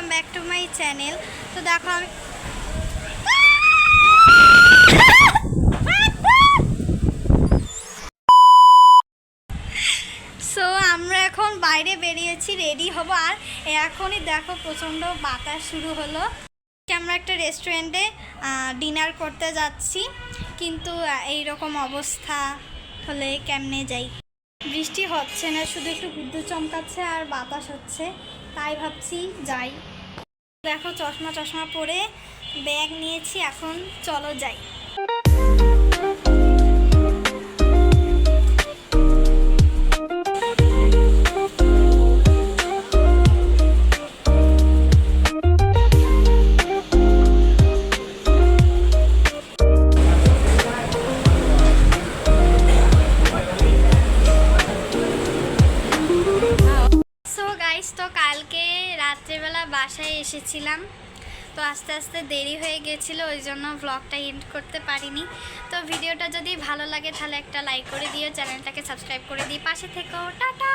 Welcome back to my channel তো দেখো আমি সো আমরা এখন বাইরে বেরিয়েছি রেডি হব। আর এখনই দেখো প্রচণ্ড বাতাস শুরু হলো। আমরা একটা রেস্টুরেন্টে ডিনার করতে যাচ্ছি। কিন্তু এই রকম অবস্থা হলে কেমনে যাই? বৃষ্টি হচ্ছে না, শুধু একটু বিদ্যুৎ চমকাচ্ছে আর বাতাস হচ্ছে। তাই ভাবছি যাই। দেখো চশমা চশমা পরে ব্যাগ নিয়েছি এখন চলো যাই। তো কালকে রাত্রেবেলা বাসায় এসেছিলাম। তো আস্তে আস্তে দেরি হয়ে গেছিল, ওই জন্য ব্লগটা এন্ড করতে পারিনি। তো ভিডিওটা যদি ভালো লাগে তাহলে একটা লাইক করে দিও, চ্যানেলটাকে সাবস্ক্রাইব করে দিই পাশে থেকো, টাটা!